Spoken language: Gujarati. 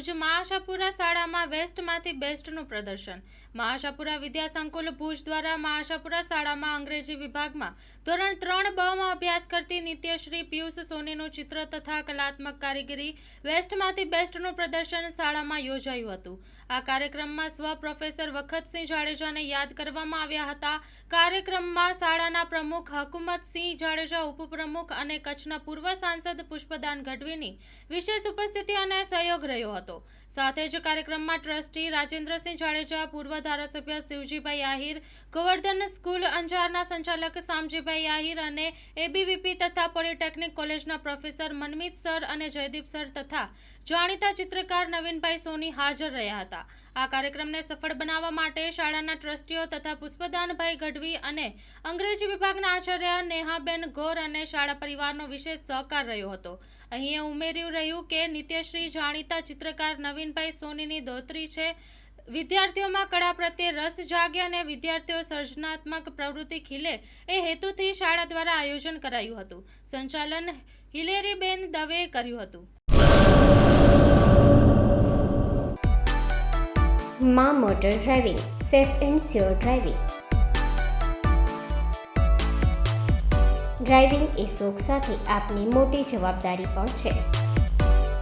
ભુજ મહાશાપુરા શાળામાં વેસ્ટમાંથી બેસ્ટનું પ્રદર્શન. મહાશાપુરા વિદ્યા સંકુલ ભુજ દ્વારા મહાશાપુરા શાળામાં અંગ્રેજી વિભાગમાં ધોરણ ત્રણ બમાં અભ્યાસ કરતી નિત્યશ્રી પિયુષ સોનીનું ચિત્ર તથા કલાત્મક કારીગરી વેસ્ટમાંથી બેસ્ટનું પ્રદર્શન શાળામાં યોજાયું હતું. આ કાર્યક્રમમાં સ્વ પ્રોફેસર વખતસિંહ જાડેજાને યાદ કરવામાં આવ્યા હતા. કાર્યક્રમમાં શાળાના પ્રમુખ હકુમતસિંહ જાડેજા, ઉપપ્રમુખ અને કચ્છના પૂર્વ સાંસદ પુષ્પદાન ગઢવીની વિશેષ ઉપસ્થિતિ અને સહયોગ રહ્યો હતો. સાથે જ કાર્યક્રમમાં ટ્રસ્ટી રાજેન્દ્રસિંહ જાડેજા, પૂર્વ ધારાસભ્ય શિવજીભાઈ આહિર, ગોવર્ધન સ્કૂલ અંજારના સંચાલક સામજીભાઈ આહિર અને એબીવીપી તથા પોલિટેકનિક કોલેજના પ્રોફેસર મનમીત સર અને જયદીપ સર તથા જાણીતા ચિત્રકાર નવીનભાઈ સોની હાજર રહ્યા હતા. આ કાર્યક્રમને સફળ બનાવવા માટે શાળાના ટ્રસ્ટીઓ તથા પુષ્પદાનભાઈ ગઢવી અને અંગ્રેજી વિભાગના આચાર્ય નેહાબેન ગોર અને શાળા પરિવારનો વિશેષ સહકાર રહ્યો હતો. અહીં ઉમેર્યું રહ્યું કે નિત્યશ્રી જાણીતા ચિત્રકાર નવીનભાઈ સોનીની દોતરી છે. વિદ્યાર્થીઓમાં કળા પ્રત્યે રસ જાગે અને વિદ્યાર્થીઓ સર્જનાત્મક પ્રવૃત્તિ ખીલે એ હેતુથી શાળા દ્વારા આયોજન કરાયું હતું. સંચાલન હિલેરીબેન દવે કર્યું હતું. મા motor driving, safe and sure driving. Driving એ શોખ સાથે આપની મોટી જવાબદારી પણ છે.